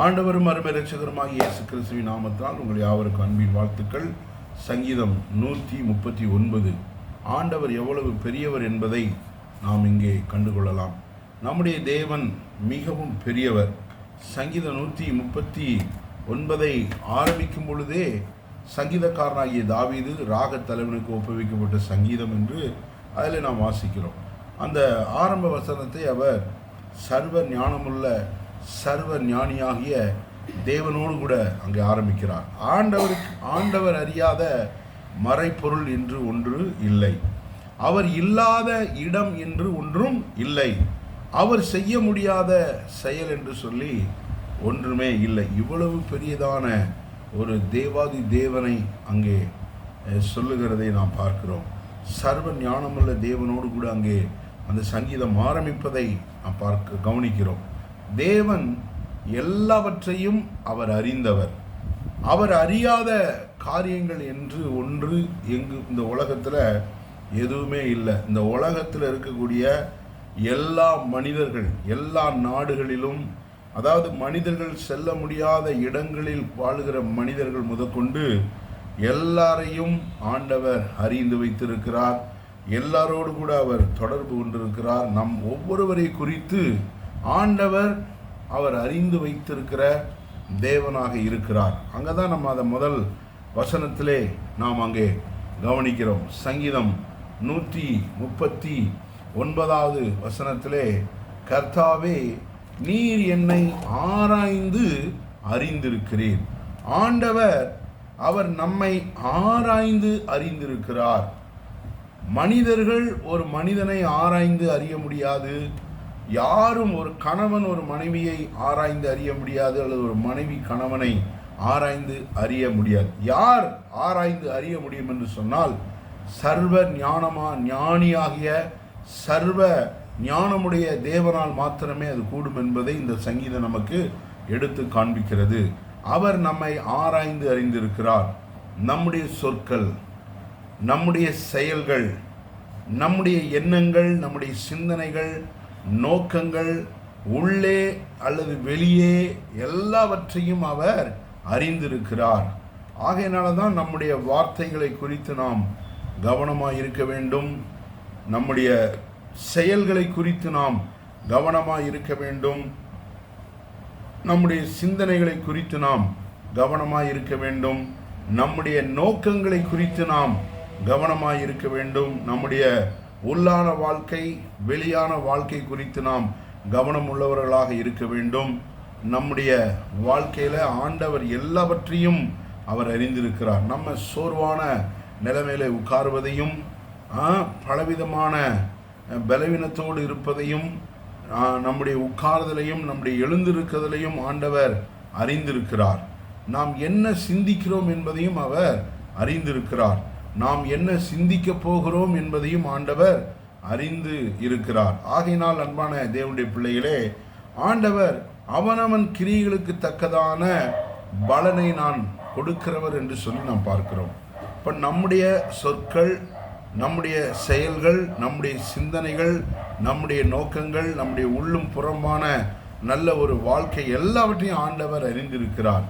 ஆண்டவரும் அருமை ரட்சகருமாக இயேசு கிறிஸ்துவின் நாமத்தால் உங்கள் யாவருக்கும் அன்பின் வாழ்த்துக்கள். சங்கீதம் நூற்றி முப்பத்தி ஒன்பது. ஆண்டவர் எவ்வளவு பெரியவர் என்பதை நாம் இங்கே கண்டுகொள்ளலாம். நம்முடைய தேவன் மிகவும் பெரியவர். சங்கீதம் நூற்றி முப்பத்தி ஒன்பதை ஆரம்பிக்கும் பொழுதே சங்கீதக்காரனாகிய தாவீது ராக தலைவனுக்கு ஒப்புவிக்கப்பட்ட சங்கீதம் என்று அதில் நாம் வாசிக்கிறோம். அந்த ஆரம்ப வசனத்தை அவர் சர்வ ஞானமுள்ள சர்வ ஞானியாகிய தேவனோடு கூட அங்கே ஆரம்பிக்கிறார். ஆண்டவருக்கு ஆண்டவர் அறியாத மறைப்பொருள் என்று ஒன்று இல்லை. அவர் இல்லாத இடம் என்று ஒன்றும் இல்லை. அவர் செய்ய முடியாத செயல் என்று சொல்லி ஒன்றுமே இல்லை. இவ்வளவு பெரியதான ஒரு தேவாதி தேவனை அங்கே சொல்லுகிறதை நாம் பார்க்கிறோம். சர்வ ஞானமுள்ள தேவனோடு கூட அங்கே அந்த சங்கீதம் ஆரம்பிப்பதை நாம் பார்க்க கவனிக்கிறோம். தேவன் எல்லாவற்றையும் அவர் அறிந்தவர். அவர் அறியாத காரியங்கள் என்று ஒன்று எங்கு இந்த உலகத்தில் எதுவுமே இல்லை. இந்த உலகத்தில் இருக்கக்கூடிய எல்லா மனிதர்கள் எல்லா நாடுகளிலும் அதாவது மனிதர்கள் செல்ல முடியாத இடங்களில் வாழுகிற மனிதர்கள் முதற்கொண்டு எல்லாரையும் ஆண்டவர் அறிந்து வைத்திருக்கிறார். எல்லாரோடு கூட அவர் தொடர்பு கொண்டிருக்கிறார். நம் ஒவ்வொருவரை குறித்து ஆண்டவர் அவர் அறிந்து வைத்திருக்கிற தேவனாக இருக்கிறார். அங்கே தான் நம்ம அதை முதல் வசனத்திலே நாம் அங்கே கவனிக்கிறோம். சங்கீதம் நூற்றி முப்பத்தி ஒன்பதாவது வசனத்திலே கர்த்தாவே நீர் என்னை ஆராய்ந்து அறிந்திருக்கிறீர். ஆண்டவர் அவர் நம்மை ஆராய்ந்து அறிந்திருக்கிறார். மனிதர்கள் ஒரு மனிதனை ஆராய்ந்து அறிய முடியாது. யாரும் ஒரு கணவன் ஒரு மனைவியை ஆராய்ந்து அறிய முடியாது அல்லது ஒரு மனைவி கணவனை ஆராய்ந்து அறிய முடியாது. யார் ஆராய்ந்து அறிய முடியும் என்று சொன்னால் சர்வ ஞானமா ஞானியாகிய சர்வ ஞானமுடைய தேவனால் மாத்திரமே அது கூடும் என்பதை இந்த சங்கீதம் நமக்கு எடுத்து காண்பிக்கிறது. அவர் நம்மை ஆராய்ந்து அறிந்திருக்கிறார். நம்முடைய சொற்கள் நம்முடைய செயல்கள் நம்முடைய எண்ணங்கள் நம்முடைய சிந்தனைகள் நோக்கங்கள் உள்ளே அல்லது வெளியே எல்லாவற்றையும் அவர் அறிந்திருக்கிறார். ஆகையினால தான் நம்முடைய வார்த்தைகளை குறித்து நாம் கவனமாக இருக்க வேண்டும். நம்முடைய செயல்களை குறித்து நாம் கவனமாக இருக்க வேண்டும். நம்முடைய சிந்தனைகளை குறித்து நாம் கவனமாக இருக்க வேண்டும். நம்முடைய நோக்கங்களை குறித்து நாம் கவனமாக இருக்க வேண்டும். நம்முடைய உள்ளான வாழ்க்கை வெளியான வாழ்க்கை குறித்து நாம் கவனம் உள்ளவர்களாக இருக்க வேண்டும். நம்முடைய வாழ்க்கையில் ஆண்டவர் எல்லாவற்றையும் அவர் அறிந்திருக்கிறார். நம்ம சோர்வான நிலைமையில உட்காருவதையும் பலவிதமான பலவீனத்தோடு இருப்பதையும் நம்முடைய உட்கார்தலையும் நம்முடைய எழுந்திருக்கிறதையும் ஆண்டவர் அறிந்திருக்கிறார். நாம் என்ன சிந்திக்கிறோம் என்பதையும் அவர் அறிந்திருக்கிறார். நாம் என்ன சிந்திக்கப் போகிறோம் என்பதையும் ஆண்டவர் அறிந்து இருக்கிறார். ஆகையினால் அன்பான தேவனுடைய பிள்ளைகளே ஆண்டவர் அவனவன் கிரிகளுக்கு தக்கதான பலனை நான் கொடுக்கிறவர் என்று சொல்லி நாம் பார்க்கிறோம். இப்போ நம்முடைய சொற்கள் நம்முடைய செயல்கள் நம்முடைய சிந்தனைகள் நம்முடைய நோக்கங்கள் நம்முடைய உள்ளும் புறம்பான நல்ல ஒரு வாழ்க்கை எல்லாவற்றையும் ஆண்டவர் அறிந்திருக்கிறார்.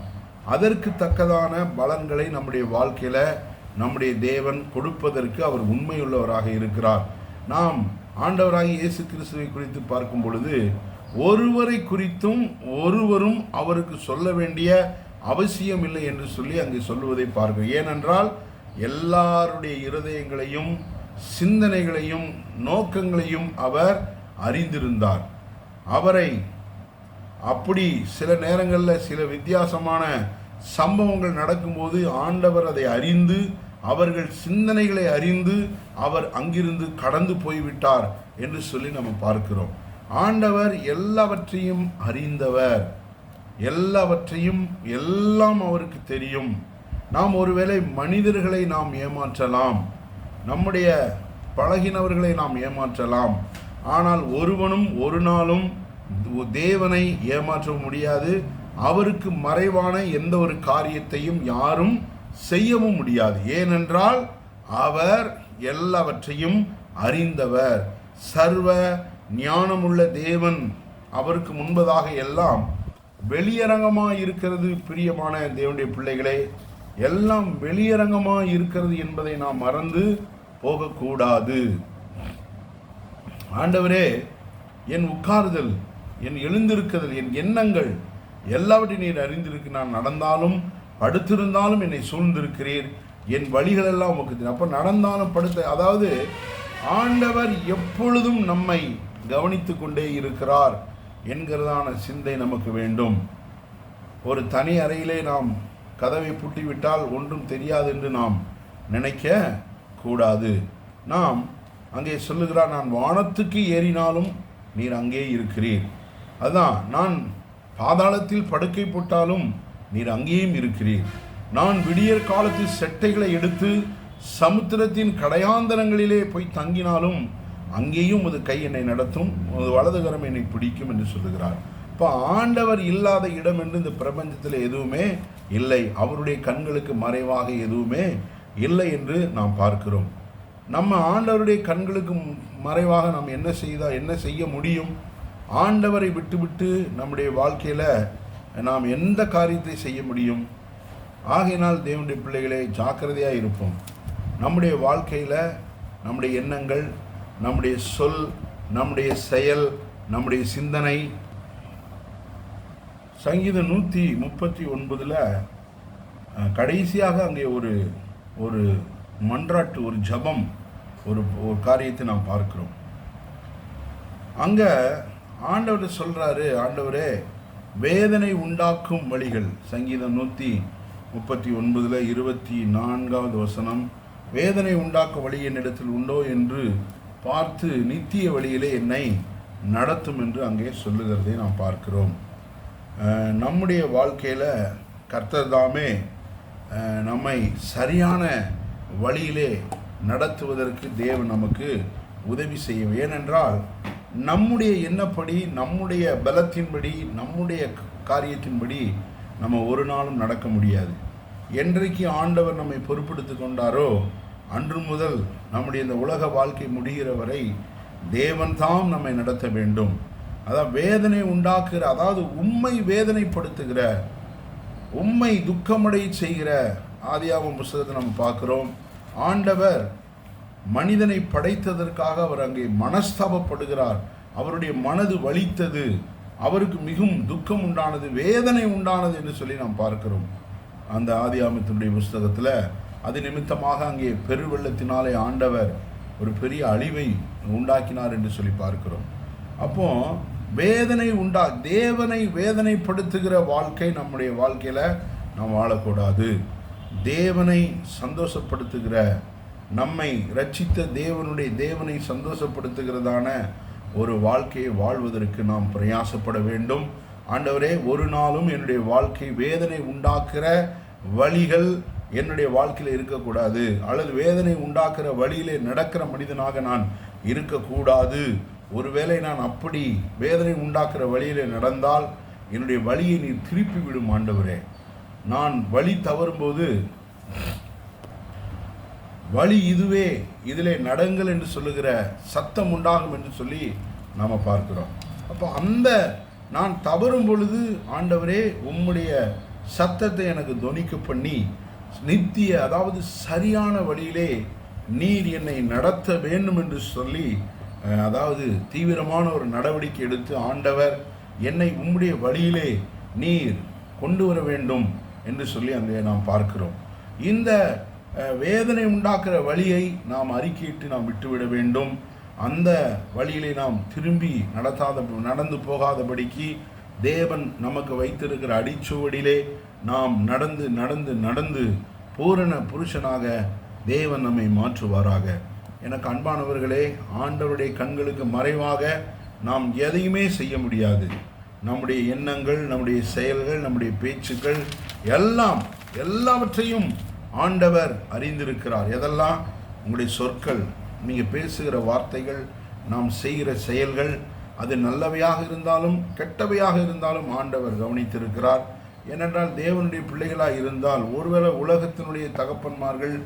அதற்கு தக்கதான பலன்களை நம்முடைய வாழ்க்கையில் நம்முடைய தேவன் கொடுப்பதற்கு அவர் உண்மையுள்ளவராக இருக்கிறார். நாம் ஆண்டவராக இயேசு கிறிஸ்துவை குறித்து பார்க்கும் பொழுது ஒருவரை குறித்தும் ஒருவரும் அவருக்கு சொல்ல வேண்டிய அவசியம் இல்லை என்று சொல்லி அங்கே சொல்லுவதை பார்க்க ஏனென்றால் எல்லாருடைய இருதயங்களையும் சிந்தனைகளையும் நோக்கங்களையும் அவர் அறிந்திருந்தார். அவரை அப்படி சில நேரங்களில் சில வித்தியாசமான சம்பவங்கள் நடக்கும்போது ஆண்டவர் அதை அறிந்து அவர்கள் சிந்தனைகளை அறிந்து அவர் அங்கிருந்து கடந்து போய்விட்டார் என்று சொல்லி நம்ம பார்க்கிறோம். ஆண்டவர் எல்லாவற்றையும் அறிந்தவர். எல்லாவற்றையும் எல்லாம் அவருக்கு தெரியும். நாம் ஒருவேளை மனிதர்களை நாம் ஏமாற்றலாம். நம்முடைய பழகினவர்களை நாம் ஏமாற்றலாம். ஆனால் ஒருவனும் ஒரு நாளும் தேவனை ஏமாற்ற முடியாது. அவருக்கு மறைவான எந்த ஒரு காரியத்தையும் யாரும் செய்யவும் முடியாது. ஏனென்றால் அவர் எல்லாவற்றையும் அறிந்தவர். சர்வ ஞானமுள்ள தேவன் அவருக்கு முன்பதாக எல்லாம் வெளியரங்கமாக இருக்கிறது பிரியமான தேவனுடைய பிள்ளைகளே. எல்லாம் வெளியரங்கமாக இருக்கிறது என்பதை நாம் மறந்து போகக்கூடாது. ஆண்டவரே என் உட்காருதல் என் எழுந்திருக்குதல் என் எண்ணங்கள் எல்லாவற்றையும் நீர் அறிந்திருக்கு. நான் நடந்தாலும் படுத்திருந்தாலும் என்னை சூழ்ந்திருக்கிறீர். என் வழிகள் எல்லாம் உமக்கு தெரியும். அப்போ நடந்தாலும் படுத்த அதாவது ஆண்டவர் எப்பொழுதும் நம்மை கவனித்து கொண்டே இருக்கிறார் என்கிறதான சிந்தை நமக்கு வேண்டும். ஒரு தனி அறையிலே நாம் கதவை பூட்டிவிட்டால் ஒன்றும் தெரியாது என்று நாம் நினைக்க கூடாது. நாம் அங்கே சொல்லுகிறார் நான் வானத்துக்கு ஏறினாலும் நீர் அங்கே இருக்கிறீர். அதுதான் நான் பாதாளத்தில் படுக்கை போட்டாலும் நீர் அங்கேயும் இருக்கிறீர். நான் விடியற் காலத்தில் செட்டைகளை எடுத்து சமுத்திரத்தின் கடையாந்தரங்களிலே போய் தங்கினாலும் அங்கேயும் அது கை என்னை நடத்தும் அது வலதுகரம் என்னை பிடிக்கும் என்று சொல்லுகிறார். இப்போ ஆண்டவர் இல்லாத இடம் என்று இந்த பிரபஞ்சத்தில் எதுவுமே இல்லை. அவருடைய கண்களுக்கு மறைவாக எதுவுமே இல்லை என்று நாம் பார்க்கிறோம். நம்ம ஆண்டவருடைய கண்களுக்கு மறைவாக நாம் என்ன செய்தால் என்ன செய்ய முடியும்? ஆண்டவரை விட்டுவிட்டு நம்முடைய வாழ்க்கையில் நாம் எந்த காரியத்தை செய்ய முடியும்? ஆகையினால் தேவனுடைய பிள்ளைகளே ஜாக்கிரதையாக இருப்போம். நம்முடைய வாழ்க்கையில் நம்முடைய எண்ணங்கள் நம்முடைய சொல் நம்முடைய செயல் நம்முடைய சிந்தனை. சங்கீதம் நூற்றி முப்பத்தி ஒன்பதில் கடைசியாக அங்கே ஒரு ஒரு மன்றாட்டு ஒரு ஜபம் ஒரு ஒரு காரியத்தை நாம் பார்க்கிறோம். அங்கே ஆண்டவர் சொல்கிறாரு ஆண்டவரே வேதனை உண்டாக்கும் வழிகள். சங்கீதம் நூற்றி முப்பத்தி ஒன்பதில் இருபத்தி நான்காவது வசனம் வேதனை உண்டாக்கும் வழி என்னிடத்தில் உண்டோ என்று பார்த்து நித்திய வழியிலே என்னை நடத்தும் என்று அங்கே சொல்லுகிறதை நாம் பார்க்கிறோம். நம்முடைய வாழ்க்கையில் கர்த்தர் தாமே நம்மை சரியான வழியிலே நடத்துவதற்கு தேவன் நமக்கு உதவி செய்யும். ஏனென்றால் நம்முடைய எண்ணப்படி நம்முடைய பலத்தின்படி நம்முடைய காரியத்தின்படி நம்ம ஒரு நாளும் நடக்க முடியாது. என்றைக்கு ஆண்டவர் நம்மை பொறுப்படுத்தி கொண்டாரோ அன்று முதல் நம்முடைய இந்த உலக வாழ்க்கை முடிகிற வரை தேவன்தான் நம்மை நடத்த வேண்டும். அதான் வேதனை உண்டாக்குகிற அதாவது உண்மை வேதனைப்படுத்துகிற உண்மை துக்கமடை செய்கிற ஆதியாகமம் புஸ்தகத்தை நம்ம பார்க்குறோம். ஆண்டவர் மனிதனை படைத்ததற்காக அவர் அங்கே மனஸ்தாபப்படுகிறார். அவருடைய மனது வலித்தது. அவருக்கு மிகவும் துக்கம் உண்டானது வேதனை உண்டானது என்று சொல்லி நாம் பார்க்கிறோம். அந்த ஆதி ஆதியாமத்தினுடைய புஸ்தகத்தில் அது நிமித்தமாக அங்கே பெருவெள்ளத்தினாலே ஆண்டவர் ஒரு பெரிய அழிவை உண்டாக்கினார் என்று சொல்லி பார்க்கிறோம். அப்போ வேதனை உண்டா தேவனை வேதனைப்படுத்துகிற வாழ்க்கை நம்முடைய வாழ்க்கையில் நாம் வாழக்கூடாது. தேவனை சந்தோஷப்படுத்துகிற நம்மை ரட்சித்த தேவனுடைய தேவனை சந்தோஷப்படுத்துகிறதான ஒரு வாழ்க்கையை வாழ்வதற்கு நாம் பிரயாசப்பட வேண்டும். ஆண்டவரே ஒரு நாளும் என்னுடைய வாழ்க்கை வேதனை உண்டாக்குற வழிகள் என்னுடைய வாழ்க்கையில் இருக்கக்கூடாது. அல்லது வேதனை உண்டாக்குற வழியிலே நடக்கிற மனிதனாக நான் இருக்கக்கூடாது. ஒருவேளை நான் அப்படி வேதனை உண்டாக்குற வழியிலே நடந்தால் என்னுடைய வழியை நீ திருப்பி விடும் ஆண்டவரே. நான் வழி தவறும்போது வழி இதுவே. இதிலே நடங்கள் என்று சொல்லுகிற சத்தம் உண்டாகும் என்று சொல்லி நாம் பார்க்கிறோம். அப்போ அந்த நான் தவறும் பொழுது ஆண்டவரே உம்முடைய சத்தத்தை எனக்கு துவனிக்க பண்ணி நித்திய அதாவது சரியான வழியிலே நீர் என்னை நடத்த வேண்டும் என்று சொல்லி அதாவது தீவிரமான ஒரு நடவடிக்கை எடுத்து ஆண்டவர் என்னை உம்முடைய வழியிலே நீர் கொண்டு வர வேண்டும் என்று சொல்லி அங்கே நாம் பார்க்கிறோம். இந்த வேதனை உண்டாக்குற வழியை நாம் அறிக்கையிட்டு நாம் விட்டுவிட வேண்டும். அந்த வழியிலே நாம் திரும்பி நடத்தாத நடந்து போகாதபடிக்கு தேவன் நமக்கு வைத்திருக்கிற அடிச்சுவடியிலே நாம் நடந்து நடந்து நடந்து பூரண புருஷனாக தேவன் நம்மை மாற்றுவாராக. எனக்கு அன்பானவர்களே ஆண்டவருடைய கண்களுக்கு மறைவாக நாம் எதையுமே செய்ய முடியாது. நம்முடைய எண்ணங்கள் நம்முடைய செயல்கள் நம்முடைய பேச்சுக்கள் எல்லாம் எல்லாவற்றையும் ஆண்டவர் அறிந்திருக்கிறார். எதெல்லாம்? உங்களுடைய சொற்கள் நீங்கள் பேசுகிற வார்த்தைகள் நாம் செய்கிற செயல்கள் அது நல்லவையாக இருந்தாலும் கெட்டவையாக இருந்தாலும் ஆண்டவர் கவனித்திருக்கிறார். ஏனென்றால் தேவனுடைய பிள்ளைகளாக இருந்தால் ஒருவேளை உலகத்தினுடைய தகப்பன்மார்கள்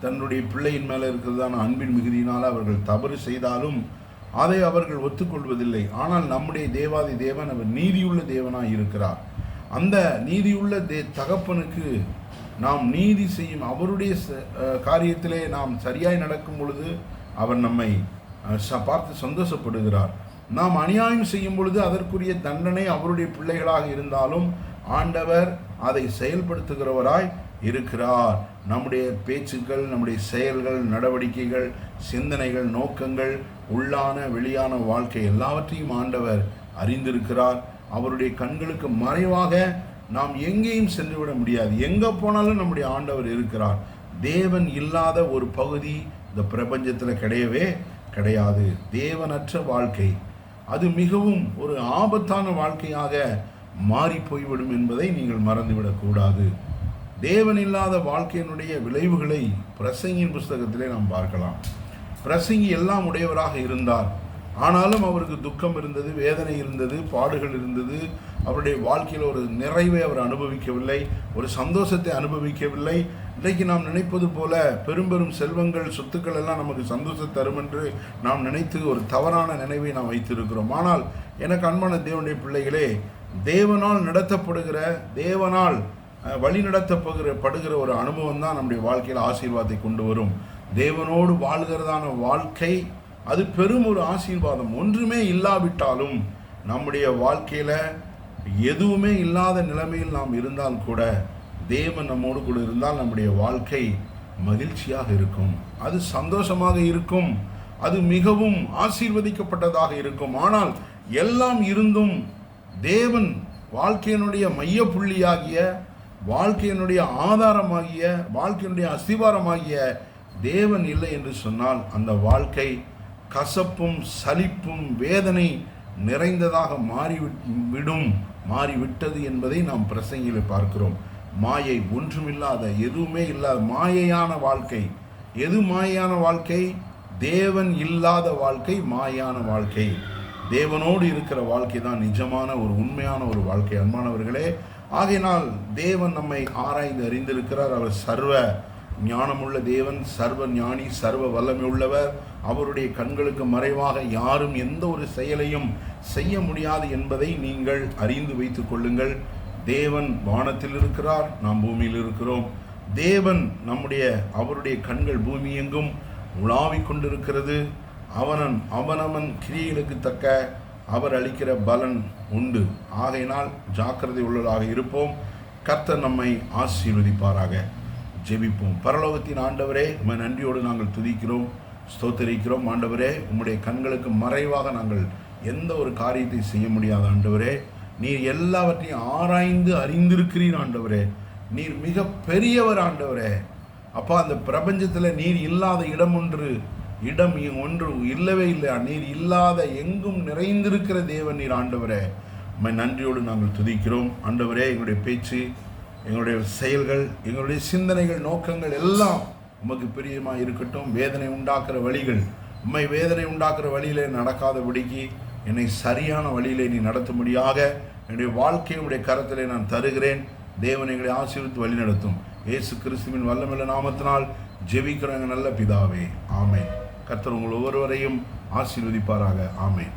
தன்னுடைய பிள்ளையின் மேலே இருக்கிறதான அன்பின் மிகுதியினால் அவர்கள் தவறு செய்தாலும் அதை அவர்கள் ஒத்துக்கொள்வதில்லை. ஆனால் நம்முடைய தேவாதி தேவன் அவர் நீதியுள்ள தேவனாக இருக்கிறார். அந்த நீதியுள்ள தே தகப்பனுக்கு நாம் நீதி செய்யும் அவருடைய ச- காரியத்திலே நாம் சரியாய் நடக்கும் பொழுது அவர் நம்மை ச- பார்த்து சந்தோஷப்படுகிறார். நாம் அநியாயம் செய்யும் பொழுது அதற்குரிய தண்டனை அவருடைய பிள்ளைகளாக இருந்தாலும் ஆண்டவர் அதை செயல்படுத்துகிறவராய் இருக்கிறார். நம்முடைய பேச்சுக்கள் நம்முடைய செயல்கள் நடவடிக்கைகள் சிந்தனைகள் நோக்கங்கள் உள்ளான வெளியான வாழ்க்கை எல்லாவற்றையும் ஆண்டவர் அறிந்திருக்கிறார். அவருடைய கண்களுக்கு மறைவாக நாம் எங்கேயும் சென்று விட முடியாது. எங்கே போனாலும் நம்முடைய ஆண்டவர் இருக்கிறார். தேவன் இல்லாத ஒரு பகுதி இந்த பிரபஞ்சத்தில் கிடையவே கிடையாது. தேவனற்ற வாழ்க்கை. அது மிகவும் ஒரு ஆபத்தான வாழ்க்கையாக மாறி போய்விடும் என்பதை நீங்கள் மறந்துவிடக்கூடாது தேவன் இல்லாத வாழ்க்கையினுடைய விளைவுகளை பிரசங்கியின் புஸ்தகத்திலே நாம் பார்க்கலாம். பிரசங்கி எல்லாம் உடையவராக இருந்தார். ஆனாலும் அவருக்கு துக்கம் இருந்தது வேதனை இருந்தது பாடுகள் இருந்தது அவருடைய வாழ்க்கையில் ஒரு நிறைவை அவர் அனுபவிக்கவில்லை ஒரு சந்தோஷத்தை அனுபவிக்கவில்லை. இன்றைக்கு நாம் நினைப்பது போல பெரும்பெரும் செல்வங்கள் சொத்துக்கள் எல்லாம் நமக்கு சந்தோஷத்தை தரும் என்று நாம் நினைத்து ஒரு தவறான நினைவை நாம் வைத்திருக்கிறோம். ஆனால் எனக்கு அன்பான தேவனுடைய பிள்ளைகளே தேவனால் நடத்தப்படுகிற தேவனால் வழி நடத்தப்படுகிற படுகிற ஒரு அனுபவம் தான் நம்முடைய வாழ்க்கையில் ஆசீர்வாதத்தை கொண்டு வரும். தேவனோடு வாழ்கிறதான வாழ்க்கை அது பெரும் ஒரு ஆசீர்வாதம். ஒன்றுமே இல்லாவிட்டாலும் நம்முடைய வாழ்க்கையில் எதுவுமே இல்லாத நிலைமையில் நாம் இருந்தால் கூட தேவன் நம்மோடு கூட இருந்தால் நம்முடைய வாழ்க்கை மகிழ்ச்சியாக இருக்கும். அது சந்தோஷமாக இருக்கும். அது மிகவும் ஆசீர்வதிக்கப்பட்டதாக இருக்கும். ஆனால் எல்லாம் இருந்தும் தேவன் வாழ்க்கையினுடைய மையப்புள்ளியாகிய வாழ்க்கையினுடைய ஆதாரமாகிய வாழ்க்கையினுடைய அஸ்திவாரமாகிய தேவன் இல்லை என்று சொன்னால் அந்த வாழ்க்கை கசப்பும் சலிப்பும் வேதனை நிறைந்ததாக மாறிவிடும் மாறிவிட்டது என்பதை நாம் பிரசங்கியில் பார்க்கிறோம். மாயை ஒன்றுமில்லாத எதுவுமே இல்லாத மாயையான வாழ்க்கை. எது மாயையான வாழ்க்கை? தேவன் இல்லாத வாழ்க்கை மாயான வாழ்க்கை. தேவனோடு இருக்கிற வாழ்க்கை தான் நிஜமான ஒரு உண்மையான ஒரு வாழ்க்கை. அன்பானவர்களே ஆகையினால் தேவன் நம்மை ஆராய்ந்து அறிந்திருக்கிறார். அவர் சர்வ ஞானமுள்ள தேவன் சர்வ ஞானி சர்வ வல்லமை உள்ளவர் அவருடைய கண்களுக்கு மறைவாக யாரும் எந்த ஒரு செயலையும் செய்ய முடியாது என்பதை நீங்கள் அறிந்து வைத்துக் கொள்ளுங்கள். தேவன் வானத்தில் இருக்கிறார் நாம் பூமியில் இருக்கிறோம். தேவன் நம்முடைய அவருடைய கண்கள் பூமி எங்கும் உலாவிக் கொண்டிருக்கிறது. அவனன் அவனவன் கிரியைகளுக்கு தக்க அவர் அளிக்கிற பலன் உண்டு. ஆகையினால் ஜாக்கிரதை உள்ளதாக இருப்போம். கர்த்தர் நம்மை ஆசீர்வதிப்பாராக. ஜெபிப்போம். பரலோகத்தின் ஆண்டவரே உமை நன்றியோடு நாங்கள் துதிக்கிறோம் ஸ்தோத்தரிக்கிறோம். ஆண்டவரே உம்முடைய கண்களுக்கு மறைவாக நாங்கள் எந்த ஒரு காரியத்தை செய்ய முடியாத ஆண்டவரே நீர் எல்லாவற்றையும் ஆராய்ந்து அறிந்திருக்கிறீர் ஆண்டவரே. நீர் மிக பெரியவர் ஆண்டவரே. அப்பா அந்த பிரபஞ்சத்தில் நீர் இல்லாத இடம் ஒன்று இடம் இ- ஒன்று இல்லவே இல்லை. நீர் இல்லாத எங்கும் நிறைந்திருக்கிற தேவன் நீர் ஆண்டவரே. உண்மை நன்றியோடு நாங்கள் துதிக்கிறோம். ஆண்டவரே எங்களுடைய பேச்சு எங்களுடைய செயல்கள் எங்களுடைய சிந்தனைகள் நோக்கங்கள் எல்லாம் உமக்கு பிரியமாக இருக்கட்டும். வேதனை உண்டாக்குற வழிகள் உண்மை வேதனை உண்டாக்குற வழியிலே நடக்காதபடிக்கு என்னை சரியான வழியிலே நீ நடத்தும்படியாக என்னுடைய வாழ்க்கையுடைய கரத்திலே நான் தருகிறேன். தேவன் எங்களை ஆசீர்வித்து வழி நடத்தும் இயேசு கிறிஸ்துவின் வல்லமில்ல நாமத்தினால் ஜெபிக்கிறவங்க நல்ல பிதாவே. ஆமை கர்த்தர் உங்கள் ஒவ்வொருவரையும் ஆசீர்வதிப்பாராக. ஆமேன்.